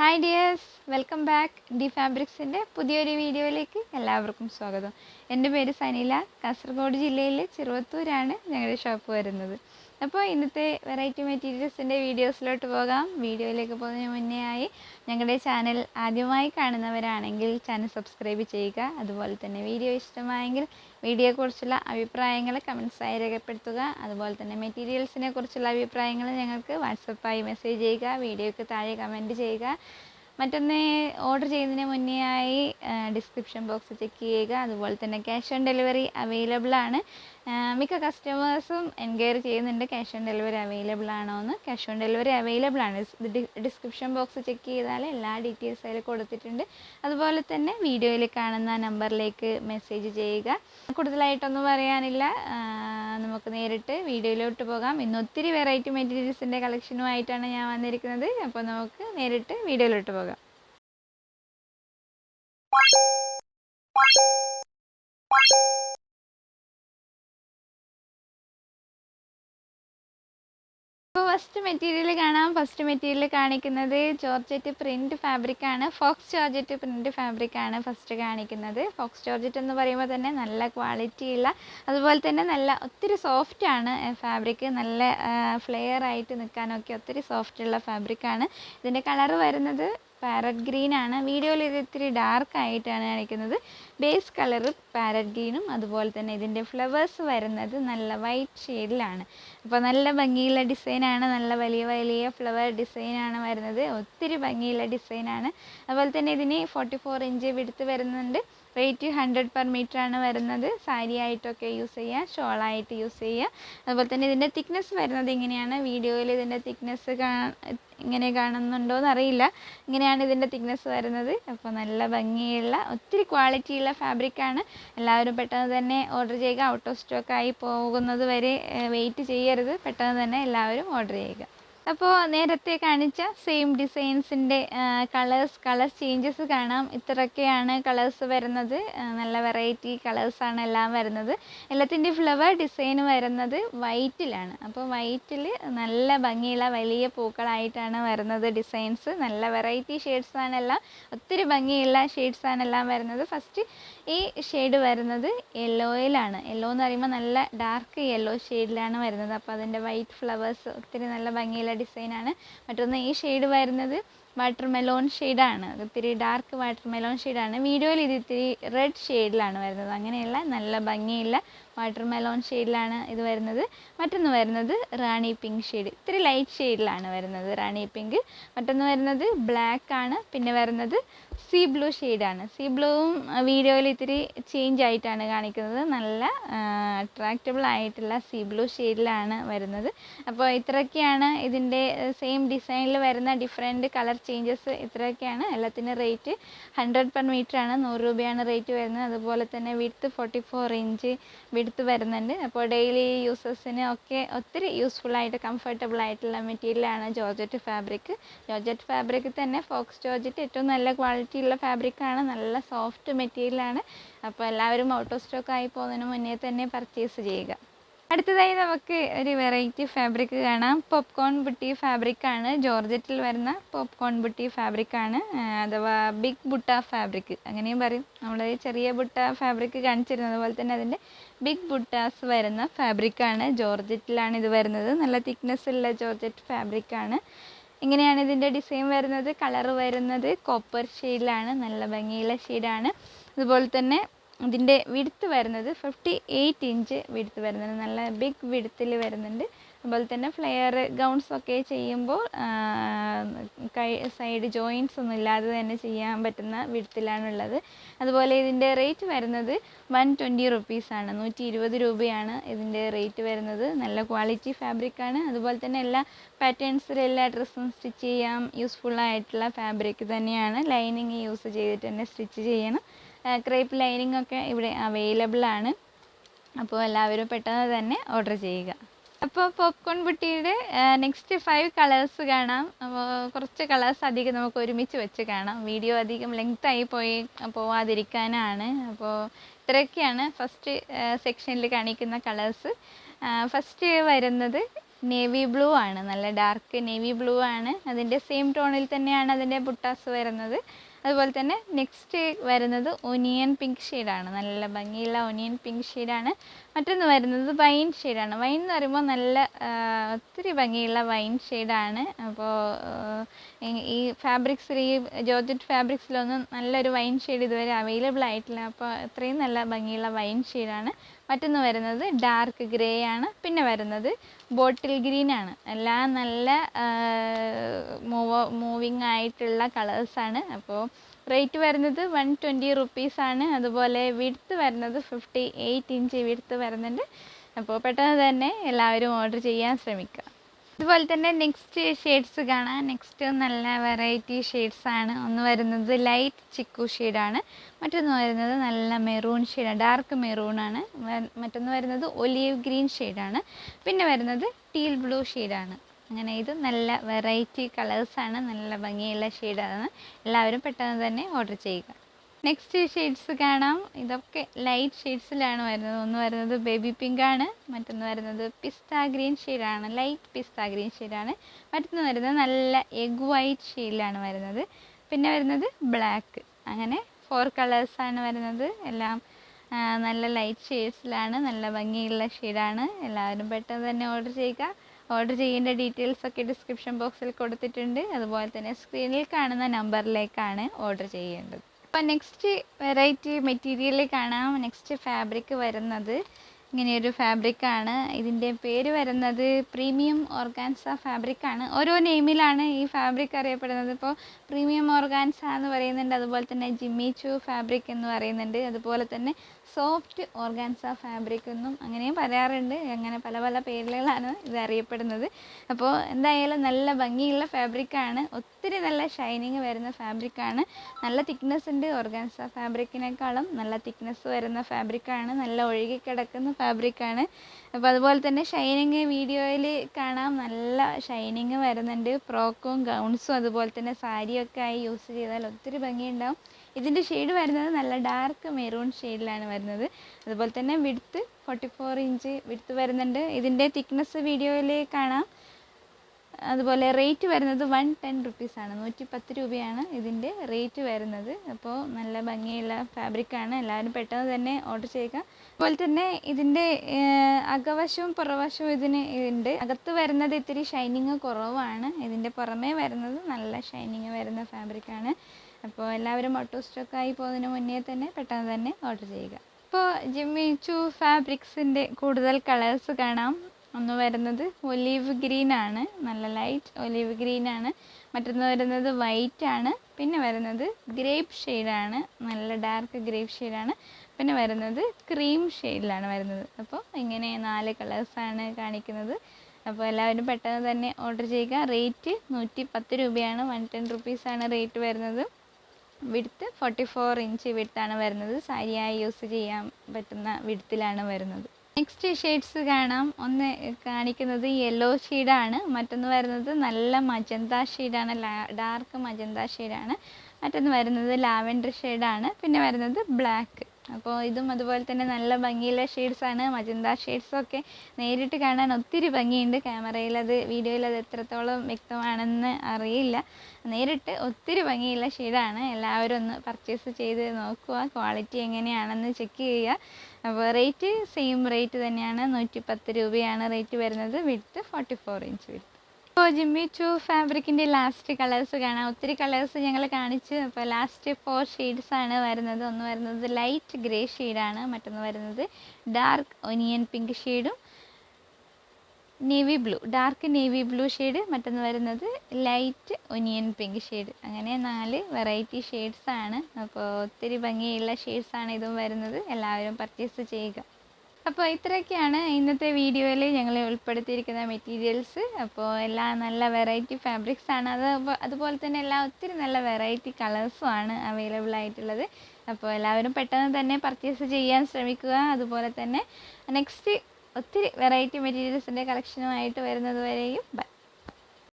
Hi dears welcome back the ഫാബ്രിക്സിന്റെ പുതിയൊരു വീഡിയോയിലേക്ക് എല്ലാവർക്കും സ്വാഗതം. എന്റെ പേര് സനില. കാസർഗോഡ് ജില്ലയിലെ ചെറുവത്തൂരാണ് ഞങ്ങളുടെ ഷോപ്പ് വരുന്നത്. അപ്പോൾ ഇന്നത്തെ വെറൈറ്റി മെറ്റീരിയൽസിന്റെ വീഡിയോസിലോട്ട് പോകാം. വീഡിയോയിലേക്ക് പോകുന്നതിന് മുന്നേ ആയി ഞങ്ങളുടെ ചാനൽ ആദ്യമായി കാണുന്നവരാണെങ്കിൽ ചാനൽ സബ്സ്ക്രൈബ് ചെയ്യുക. അതുപോലെ തന്നെ വീഡിയോ ഇഷ്ടമായെങ്കിൽ വീഡിയോയെക്കുറിച്ചുള്ള അഭിപ്രായങ്ങൾ കമൻസായി രേഖപ്പെടുത്തുക. അതുപോലെ തന്നെ മെറ്റീരിയൽസിനെ കുറിച്ചുള്ള അഭിപ്രായങ്ങൾ ഞങ്ങൾക്ക് വാട്സപ്പായി മെസ്സേജ് ചെയ്യുക. വീഡിയോയ്ക്ക് താഴെ കമന്റ് ചെയ്യുക. മറ്റൊന്ന് ഓർഡർ ചെയ്യുന്നതിന് മുന്നേ ആയി ഡിസ്ക്രിപ്ഷൻ ബോക്സ് ചെക്ക് ചെയ്യുക. അതുപോലെ തന്നെ ക്യാഷ് ഓൺ ഡെലിവറി അവൈലബിൾ ആണ്. മിക്ക കസ്റ്റമേഴ്സും എൻക്വയറി ചെയ്യുന്നുണ്ട് ക്യാഷ് ഓൺ ഡെലിവറി അവൈലബിൾ ആണോ എന്ന് ക്യാഷ് ഓൺ ഡെലിവറി അവൈലബിൾ ആണ് ഡിസ്ക്രിപ്ഷൻ ബോക്സ് ചെക്ക് ചെയ്താൽ എല്ലാ ഡീറ്റെയിൽസ് അതിൽ കൊടുത്തിട്ടുണ്ട്. അതുപോലെ തന്നെ വീഡിയോയിൽ കാണുന്ന നമ്പറിലേക്ക് മെസ്സേജ് ചെയ്യുക. കൂടുതലായിട്ടൊന്നും പറയാനില്ല. നമുക്ക് നേരിട്ട് വീഡിയോയിലോട്ട് പോകാം. ഇന്ന് ഒത്തിരി വെറൈറ്റി മെറ്റീരിയൽസിന്റെ കളക്ഷനുമായിട്ടാണ് ഞാൻ വന്നിരിക്കുന്നത്. അപ്പോൾ നമുക്ക് നേരിട്ട് വീഡിയോയിലോട്ട് പോകാം. ഇപ്പോൾ ഫസ്റ്റ് മെറ്റീരിയൽ കാണാം. ഫസ്റ്റ് മെറ്റീരിയൽ കാണിക്കുന്നത് ജോർജറ്റ് പ്രിന്റ് ഫാബ്രിക് ആണ്. ഫോക്സ് ജോർജറ്റ് പ്രിന്റ് ഫാബ്രിക് ആണ് ഫസ്റ്റ് കാണിക്കുന്നത്. ഫോക്സ് ജോർജറ്റ് എന്ന് പറയുമ്പോൾ തന്നെ നല്ല ക്വാളിറ്റി ഉള്ള അതുപോലെ തന്നെ നല്ല ഒത്തിരി സോഫ്റ്റ് ആണ് ഫാബ്രിക് നല്ല ഫ്ലെയർ ആയിട്ട് നിൽക്കാനൊക്കെ ഒത്തിരി സോഫ്റ്റ് ഉള്ള ഫാബ്രിക് ആണ്. ഇതിന്റെ കളർ വരുന്നത് പാരറ്റ് ഗ്രീൻ ആണ്. വീഡിയോയിൽ ഇത് ഇത്തിരി ഡാർക്ക് ആയിട്ടാണ് കാണിക്കുന്നത്. ബേസ് കളർ പാരറ്റ് ഗ്രീനും അതുപോലെ തന്നെ ഇതിന്റെ ഫ്ലവേഴ്സ് വരുന്നത് നല്ല വൈറ്റ് ഷെയ്ഡിലാണ് അപ്പോൾ നല്ല ഭംഗിയുള്ള ഡിസൈനാണ് നല്ല വലിയ വലിയ ഫ്ലവർ ഡിസൈനാണ് വരുന്നത്. ഒത്തിരി ഭംഗിയുള്ള ഡിസൈനാണ് അതുപോലെ തന്നെ ഇതിന് ഫോർട്ടി ഫോർ ഇഞ്ച് വിടുത്ത് വരുന്നുണ്ട്. റേറ്റ് ഹൺഡ്രഡ് പെർ മീറ്റർ ആണ് വരുന്നത്. സാരി ആയിട്ടൊക്കെ യൂസ് ചെയ്യുക ഷോളായിട്ട് യൂസ് ചെയ്യുക. അതുപോലെ തന്നെ ഇതിന്റെ തിക്നെസ് വരുന്നത് ഇങ്ങനെയാണ് വീഡിയോയിൽ ഇതിന്റെ തിക്നെസ് ഇങ്ങനെ കാണുന്നുണ്ടോ എന്നറിയില്ല ഇങ്ങനെയാണ് ഇതിന്റെ തിക്നെസ് വരുന്നത്. അപ്പോൾ നല്ല ഭംഗിയുള്ള ഒത്തിരി ക്വാളിറ്റിയുള്ള ഫാബ്രിക്കാണ്. എല്ലാവരും പെട്ടെന്ന് തന്നെ ഓർഡർ ചെയ്യുക. ഔട്ട് ഓഫ് സ്റ്റോക്ക് ആയി പോകുന്നത് വരെ വെയിറ്റ് ചെയ്യരുത്. പെട്ടെന്ന് തന്നെ എല്ലാവരും ഓർഡർ ചെയ്യുക. അപ്പോൾ നേരത്തെ കാണിച്ച സെയിം ഡിസൈൻസിന്റെ കളേഴ്സ് കളർ ചേഞ്ചസ് കാണാം. ഇത്രയൊക്കെയാണ് കളേഴ്സ് വരുന്നത്. നല്ല വെറൈറ്റി കളേഴ്സാണ് എല്ലാം വരുന്നത്. എല്ലാത്തിന്റെ ഫ്ലവർ ഡിസൈൻ വരുന്നത് വൈറ്റിലാണ് അപ്പോൾ വൈറ്റിൽ നല്ല ഭംഗിയുള്ള വലിയ പൂക്കളായിട്ടാണ് വരുന്നത് ഡിസൈൻസ് നല്ല വെറൈറ്റി ഷെയ്ഡ്സാണ് എല്ലാം. ഒത്തിരി ഭംഗിയുള്ള ഷെയ്ഡ്സാണ് എല്ലാം വരുന്നത്. ഫസ്റ്റ് ഈ ഷെയ്ഡ് വരുന്നത് യെല്ലോയിലാണ് യെല്ലോ എന്ന് പറയുമ്പോൾ നല്ല ഡാർക്ക് യെല്ലോ ഷെയ്ഡിലാണ് വരുന്നത്. അപ്പോൾ അതിന്റെ വൈറ്റ് ഫ്ലവേഴ്സ് ഒത്തിരി നല്ല ഭംഗിയുള്ള ഡിസൈനാണ് മറ്റൊന്ന് ഈ ഷെയ്ഡ് വരുന്നത് വാട്ടർ മെലോൺ ഷെയ്ഡാണ് ഒത്തിരി ഡാർക്ക് വാട്ടർ മെലോൺ ഷെയ്ഡാണ് വീഡിയോയിൽ ഇത് ഇത്തിരി റെഡ് ഷെയ്ഡിലാണ് വരുന്നത്. അങ്ങനെയുള്ള നല്ല ഭംഗിയുള്ള വാട്ടർ മെലോൺ ഷെയ്ഡിലാണ് ഇത് വരുന്നത്. മറ്റൊന്ന് വരുന്നത് റാണി പിങ്ക് ഷെയ്ഡ്. ഇത്തിരി ലൈറ്റ് ഷെയ്ഡിലാണ് വരുന്നത് റാണി പിങ്ക്. മറ്റൊന്ന് വരുന്നത് ബ്ലാക്ക് ആണ്. പിന്നെ വരുന്നത് സീ ബ്ലൂ ഷെയ്ഡാണ്. സീ ബ്ലൂവും വീഡിയോയിൽ ഇത്തിരി ചേഞ്ച് ആയിട്ടാണ് കാണിക്കുന്നത്. നല്ല അട്രാക്റ്റബിൾ ആയിട്ടുള്ള സീ ബ്ലൂ ഷെയ്ഡിലാണ് വരുന്നത്. അപ്പോൾ ഇത്രയൊക്കെയാണ് ഇതിന്റെ സെയിം ഡിസൈനിൽ വരുന്ന ഡിഫറെന്റ് കളർ ചേഞ്ചസ് ഇത്രയൊക്കെയാണ്. എല്ലാത്തിനും റേറ്റ് ഹൺഡ്രഡ് പെർ മീറ്റർ ആണ്. നൂറ് രൂപയാണ് റേറ്റ് വരുന്നത്. അതുപോലെ തന്നെ width forty four inch width വരുന്നുണ്ട്. അപ്പോൾ ഡെയിലി യൂസേഴ്സിന് ഒക്കെ ഒത്തിരി യൂസ്ഫുൾ ആയിട്ട് കംഫർട്ടബിൾ ആയിട്ടുള്ള മെറ്റീരിയലാണ് ജോർജറ്റ് ഫാബ്രിക് ജോർജറ്റ് ഫാബ്രിക് തന്നെ ഫോക്സ് ജോർജറ്റ് ഏറ്റവും നല്ല ക്വാളിറ്റി ഉള്ള ഫാബ്രിക്കാണ് നല്ല സോഫ്റ്റ് മെറ്റീരിയലാണ് അപ്പോൾ എല്ലാവരും ഔട്ട് ഓഫ് സ്റ്റോക്ക് ആയി പോകുന്നതിന് മുന്നേ തന്നെ പർച്ചേസ് ചെയ്യുക. അടുത്തതായി നമുക്ക് ഒരു വെറൈറ്റി ഫാബ്രിക് കാണാം. പോപ്കോൺ ബുട്ടി ഫാബ്രിക് ആണ്. ജോർജറ്റിൽ വരുന്ന പോപ്കോൺ ബുട്ടി ഫാബ്രിക് ആണ്. അഥവാ ബിഗ് ബുട്ട ഫാബ്രിക് അങ്ങനെയും പറയും. നമ്മൾ ചെറിയ ബുട്ട ഫാബ്രിക് കാണിച്ചിരുന്നത് പോലെ തന്നെ അതിന്റെ ബിഗ് ബുട്ടാസ് വരുന്ന ഫാബ്രിക് ആണ്. ജോർജറ്റിലാണ് ഇത് വരുന്നത്. നല്ല തിക്നെസ് ഉള്ള ജോർജറ്റ് ഫാബ്രിക് ആണ്. ഇങ്ങനെയാണ് ഇതിന്റെ ഡിസൈൻ വരുന്നത്. കളർ വരുന്നത്. കോപ്പർ ഷെയ്ഡിലാണ് നല്ല ഭംഗിയുള്ള ഷെയ്ഡാണ് അതുപോലെ തന്നെ ഇതിന്റെ വിടുത്ത് വരുന്നത് ഫിഫ്റ്റി എയ്റ്റ് ഇഞ്ച് വിടുത്ത് വരുന്നുണ്ട്. നല്ല ബിഗ് വിടുത്തിൽ വരുന്നുണ്ട്. അതുപോലെ തന്നെ ഫ്ലെയർ ഗൗൺസ് ഒക്കെ ചെയ്യുമ്പോൾ കൈ സൈഡ് ജോയിൻസ് ഒന്നും ഇല്ലാതെ തന്നെ ചെയ്യാൻ പറ്റുന്ന വിടുത്തിലാണുള്ളത് അതുപോലെ ഇതിന്റെ റേറ്റ് വരുന്നത് വൺ ട്വന്റി റുപ്പീസാണ് നൂറ്റി ഇരുപത് രൂപയാണ് ഇതിന്റെ റേറ്റ് വരുന്നത്. നല്ല ക്വാളിറ്റി ഫാബ്രിക്കാണ് അതുപോലെ തന്നെ എല്ലാ പാറ്റേൺസിലും എല്ലാ ഡ്രസ്സും സ്റ്റിച്ച് ചെയ്യാം. യൂസ്ഫുൾ ആയിട്ടുള്ള ഫാബ്രിക് തന്നെയാണ്. ലൈനിങ് യൂസ് ചെയ്തിട്ട് തന്നെ സ്റ്റിച്ച് ചെയ്യണം. ക്രേപ്പ് ലൈനിങ് ഒക്കെ ഇവിടെ അവൈലബിൾ ആണ്. അപ്പോൾ എല്ലാവരും പെട്ടെന്ന് തന്നെ ഓർഡർ ചെയ്യുക. അപ്പോൾ പോപ്കോൺ ബുട്ടിയുടെ നെക്സ്റ്റ് ഫൈവ് കളേഴ്സ് കാണാം. അപ്പോൾ കുറച്ച് കളേഴ്സ് അധികം നമുക്ക് ഒരുമിച്ച് വെച്ച് കാണാം. വീഡിയോ അധികം ലെങ്ത് ആയി പോയി പോവാതിരിക്കാനാണ്. അപ്പോൾ ഇത്രയൊക്കെയാണ് ഫസ്റ്റ് സെക്ഷനിൽ കാണിക്കുന്ന കളേഴ്സ് ഫസ്റ്റ് വരുന്നത് നേവി ബ്ലൂ ആണ്. നല്ല ഡാർക്ക് നേവി ബ്ലൂ ആണ്. അതിന്റെ സെയിം ടോണിൽ തന്നെയാണ് അതിന്റെ ബുട്ടാസ് വരുന്നത്. അതുപോലെ തന്നെ നെക്സ്റ്റ് വരുന്നത് ഒനിയൻ പിങ്ക് ഷെയ്ഡാണ് നല്ല ഭംഗിയുള്ള ഒനിയൻ പിങ്ക് ഷെയ്ഡാണ് മറ്റൊന്ന് വരുന്നത് വൈൻ ഷെയ്ഡാണ് വൈൻ എന്ന് പറയുമ്പോൾ നല്ല ഒത്തിരി ഭംഗിയുള്ള വൈൻ ഷെയ്ഡാണ് അപ്പോൾ ഈ ഫാബ്രിക്സിൽ ഈ ജോർജറ്റ് ഫാബ്രിക്സിലൊന്നും നല്ലൊരു വൈൻ ഷെയ്ഡ് ഇതുവരെ അവൈലബിൾ ആയിട്ടില്ല. അപ്പോൾ അത്രയും നല്ല ഭംഗിയുള്ള വൈൻ ഷെയ്ഡാണ് മറ്റൊന്ന് വരുന്നത് ഡാർക്ക് ഗ്രേ ആണ്. പിന്നെ വരുന്നത് ബോട്ടിൽ ഗ്രീൻ ആണ്. എല്ലാം നല്ല മൂവ് മൂവിങ് ആയിട്ടുള്ള കളേഴ്സാണ് അപ്പോൾ റേറ്റ് വരുന്നത് വൺ ട്വന്റി റുപ്പീസാണ് അതുപോലെ വിഡ്ത്ത് വരുന്നത് ഫിഫ്റ്റി എയ്റ്റ് ഇഞ്ച് വിഡ്ത്ത് വരുന്നുണ്ട്. അപ്പോൾ പെട്ടെന്ന് തന്നെ എല്ലാവരും ഓർഡർ ചെയ്യാൻ ശ്രമിക്കുക. അതുപോലെ തന്നെ നെക്സ്റ്റ് ഷെയ്ഡ്സ് കാണാം. നെക്സ്റ്റ് നല്ല വെറൈറ്റി ഷെയ്ഡ്സ് ആണ്. ഒന്ന് വരുന്നത് ലൈറ്റ് ചിക്കു ഷെയ്ഡാണ് മറ്റൊന്ന് വരുന്നത് നല്ല മെറൂൺ ഷെയ്ഡാണ് ഡാർക്ക് വ- മറ്റൊന്ന് വരുന്നത് ഒലീവ് ഗ്രീൻ ഷെയ്ഡാണ് പിന്നെ വരുന്നത് ടീൽ ബ്ലൂ ഷെയ്ഡാണ് അങ്ങനെ ഇത് നല്ല വെറൈറ്റി കളേഴ്സാണ് നല്ല ഭംഗിയുള്ള ഷെയ്ഡാണ് എല്ലാവരും പെട്ടെന്ന് തന്നെ ഓർഡർ ചെയ്യുക. നെക്സ്റ്റ് ഷെയ്ഡ്സ് കാണാം. ഇതൊക്കെ ലൈറ്റ് ഷെയ്ഡ്സിലാണ് വരുന്നത്. ഒന്ന് വരുന്നത് ബേബി പിങ്ക് ആണ് മറ്റൊന്ന് വരുന്നത് പിസ്ത ഗ്രീൻ ഷെയ്ഡാണ് ലൈറ്റ് പിസ്ത ഗ്രീൻ ഷെയ്ഡാണ് മറ്റൊന്ന് വരുന്നത് നല്ല എഗ് വൈറ്റ് ഷെയ്ഡിലാണ് വരുന്നത്. പിന്നെ വരുന്നത് ബ്ലാക്ക് അങ്ങനെ ഫോർ കളേഴ്സാണ് വരുന്നത്. എല്ലാം നല്ല ലൈറ്റ് ഷെയ്ഡ്സിലാണ് നല്ല ഭംഗിയുള്ള ഷെയ്ഡാണ് എല്ലാവരും പെട്ടെന്ന് തന്നെ ഓർഡർ ചെയ്യുക. ഓർഡർ ചെയ്യേണ്ട ഡീറ്റെയിൽസ് ഒക്കെ ഡിസ്ക്രിപ്ഷൻ ബോക്സിൽ കൊടുത്തിട്ടുണ്ട്. അതുപോലെ തന്നെ സ്ക്രീനിൽ കാണുന്ന നമ്പറിലേക്കാണ് ഓർഡർ ചെയ്യേണ്ടത്. അപ്പോൾ നെക്സ്റ്റ് വെറൈറ്റി മെറ്റീരിയൽ കാണാം. നെക്സ്റ്റ് ഫാബ്രിക് വരുന്നത് ഇങ്ങനെയൊരു ഫാബ്രിക്കാണ്. ഇതിന്റെ പേര് വരുന്നത് പ്രീമിയം ഓർഗാൻസ ഫാബ്രിക്കാണ്. ഓരോ നെയിമിലാണ് ഈ ഫാബ്രിക് അറിയപ്പെടുന്നത്. ഇപ്പോൾ പ്രീമിയം ഓർഗാൻസ എന്ന് പറയുന്നുണ്ട്. അതുപോലെ തന്നെ ജിമ്മിച്ചു ഫാബ്രിക് എന്ന് പറയുന്നുണ്ട്. അതുപോലെ തന്നെ സോഫ്റ്റ് ഓർഗാൻസ ഫാബ്രിക് എന്നും അങ്ങനെയും പറയാറുണ്ട്. അങ്ങനെ പല പല പേരുകളാണ് ഇത് അറിയപ്പെടുന്നത്. അപ്പോൾ എന്തായാലും നല്ല ഭംഗിയുള്ള ഫാബ്രിക്കാണ്. ഒത്തിരി നല്ല ഷൈനിങ് വരുന്ന ഫാബ്രിക്കാണ്. നല്ല തിക്നെസ് ഉണ്ട് ഓർഗാൻസ ഫാബ്രിക്കിനേക്കാളും. നല്ല തിക്നെസ് വരുന്ന ഫാബ്രിക്കാണ്. നല്ല ഒഴുകി കിടക്കുന്ന ഫാബ്രിക്കാണ് അപ്പോൾ അതുപോലെ തന്നെ ഷൈനിങ് വീഡിയോയിൽ കാണാം. നല്ല ഷൈനിങ് വരുന്നുണ്ട്. ഫ്രോക്കും ഗൗൺസും അതുപോലെ തന്നെ സാരിയൊക്കെ ആയി യൂസ് ചെയ്താൽ ഒത്തിരി ഭംഗിയുണ്ടാവും. ഇതിന്റെ ഷെയ്ഡ് വരുന്നത് നല്ല ഡാർക്ക് മെറൂൺ ഷെയ്ഡിലാണ് വരുന്നത്. അതുപോലെ തന്നെ വിടുത്ത് ഫോർട്ടി ഫോർ ഇഞ്ച് വിടുത്ത് വരുന്നുണ്ട്. ഇതിന്റെ തിക്നെസ് വീഡിയോയിൽ കാണാം. അതുപോലെ റേറ്റ് വരുന്നത് വൺ ടെൻ റുപ്പീസാണ് നൂറ്റി പത്ത് രൂപയാണ് ഇതിന്റെ റേറ്റ് വരുന്നത്. അപ്പോൾ നല്ല ഭംഗിയുള്ള ഫാബ്രിക്കാണ് എല്ലാവരും പെട്ടെന്ന് തന്നെ ഓർഡർ ചെയ്യുക. അതുപോലെ തന്നെ ഇതിന്റെ അകവശവും പുറവശവും ഇതിന് ഉണ്ട്. അകത്ത് വരുന്നത് ഇത്തിരി ഷൈനിങ് കുറവാണ്. ഇതിന്റെ പുറമേ വരുന്നത് നല്ല ഷൈനിങ് വരുന്ന ഫാബ്രിക്കാണ് അപ്പോൾ എല്ലാവരും ഓട്ടോ സ്റ്റോക്കായി പോകുന്നതിന് മുന്നേ തന്നെ പെട്ടെന്ന് തന്നെ ഓർഡർ ചെയ്യുക. ഇപ്പോൾ ജിമ്മി ചു ഫാബ്രിക്സിന്റെ കൂടുതൽ കളേഴ്സ് കാണാം. ഒന്ന് വരുന്നത് ഒലീവ് ഗ്രീൻ ആണ്. നല്ല ലൈറ്റ് ഒലീവ് ഗ്രീൻ ആണ്. മറ്റൊന്ന് വരുന്നത് വൈറ്റ് ആണ്. പിന്നെ വരുന്നത് ഗ്രേപ്പ് ഷെയ്ഡാണ് നല്ല ഡാർക്ക് ഗ്രേപ്പ് ഷെയ്ഡാണ് പിന്നെ വരുന്നത് ക്രീം ഷെയ്ഡിലാണ് വരുന്നത്. അപ്പോൾ ഇങ്ങനെ നാല് കളേഴ്സാണ് കാണിക്കുന്നത്. അപ്പോൾ എല്ലാവരും പെട്ടെന്ന് തന്നെ ഓർഡർ ചെയ്യുക. റേറ്റ് നൂറ്റി പത്ത് രൂപയാണ് വൺ ടെൻ റുപ്പീസാണ് റേറ്റ് വരുന്നത്. വിടുത്ത് ഫോർട്ടി ഫോർ ഇഞ്ച് വിടുത്താണ് വരുന്നത്. സാരിയായി യൂസ് ചെയ്യാൻ പറ്റുന്ന വിടുത്തിലാണ് വരുന്നത്. നെക്സ്റ്റ് ഷെയ്ഡ്സ് കാണാം. ഒന്ന് കാണിക്കുന്നത് യെല്ലോ ഷെയ്ഡാണ് മറ്റൊന്ന് വരുന്നത് നല്ല മജന്ത ഷെയ്ഡാണ് ഡാർക്ക് മജന്ത ഷെയ്ഡാണ് മറ്റൊന്ന് വരുന്നത് ലാവൻഡർ ഷെയ്ഡാണ് പിന്നെ വരുന്നത് ബ്ലാക്ക് അപ്പോൾ ഇതും അതുപോലെ തന്നെ നല്ല ഭംഗിയുള്ള ഷെയ്ഡ്സാണ് മജന്ത ഷെയ്ഡ്സൊക്കെ നേരിട്ട് കാണാൻ ഒത്തിരി ഭംഗിയുണ്ട്. ക്യാമറയിൽ അത് വീഡിയോയിൽ അത് എത്രത്തോളം വ്യക്തമാണെന്ന് അറിയില്ല. നേരിട്ട് ഒത്തിരി ഭംഗിയുള്ള ഷെയ്ഡാണ് എല്ലാവരും ഒന്ന് പർച്ചേസ് ചെയ്ത് നോക്കുക. ക്വാളിറ്റി എങ്ങനെയാണെന്ന് ചെക്ക് ചെയ്യുക. അപ്പോൾ റേറ്റ് സെയിം റേറ്റ് തന്നെയാണ്. നൂറ്റി പത്ത് രൂപയാണ് റേറ്റ് വരുന്നത്. Width forty four inch width ഇപ്പോൾ ജിമ്മി ചു ഫാബ്രിക്കിന്റെ ലാസ്റ്റ് കളേഴ്സ് കാണാം. ഒത്തിരി കളേഴ്സ് ഞങ്ങൾ കാണിച്ചു അപ്പോൾ ലാസ്റ്റ് ഫോർ ആണ് വരുന്നത്. ഒന്ന് വരുന്നത് ലൈറ്റ് ഗ്രേ ഷെയ്ഡാണ് മറ്റൊന്ന് വരുന്നത് ഡാർക്ക് ഒനിയൻ പിങ്ക് ഷെയ്ഡും navy blue dark navy blue shade മറ്റൊന്ന് വരുന്നത് ലൈറ്റ് ഒനിയൻ പിങ്ക് ഷെയ്ഡ് അങ്ങനെ നാല് വെറൈറ്റി ആണ്. അപ്പോൾ ഒത്തിരി ഭംഗിയുള്ള ഷെയ്ഡ്സ് ആണ് ഇതും വരുന്നത്. എല്ലാവരും പർച്ചേസ് ചെയ്യുക. അപ്പോൾ ഇത്രയൊക്കെയാണ് ഇന്നത്തെ വീഡിയോയിൽ ഞങ്ങൾ ഉൾപ്പെടുത്തിയിരിക്കുന്ന മെറ്റീരിയൽസ് അപ്പോൾ എല്ലാം നല്ല വെറൈറ്റി ഫാബ്രിക്സ് ആണ്. അത് അതുപോലെ തന്നെ എല്ലാം ഒത്തിരി നല്ല വെറൈറ്റി കളേഴ്സും ആണ് അവൈലബിൾ ആയിട്ടുള്ളത്. അപ്പോൾ എല്ലാവരും പെട്ടെന്ന് തന്നെ പർച്ചേസ് ചെയ്യാൻ ശ്രമിക്കുക. അതുപോലെ തന്നെ നെക്സ്റ്റ് ഒത്തിരി വെറൈറ്റി മെറ്റീരിയൽസിന്റെ കളക്ഷനുമായിട്ട് വരുന്നത് വരെയും. ബൈ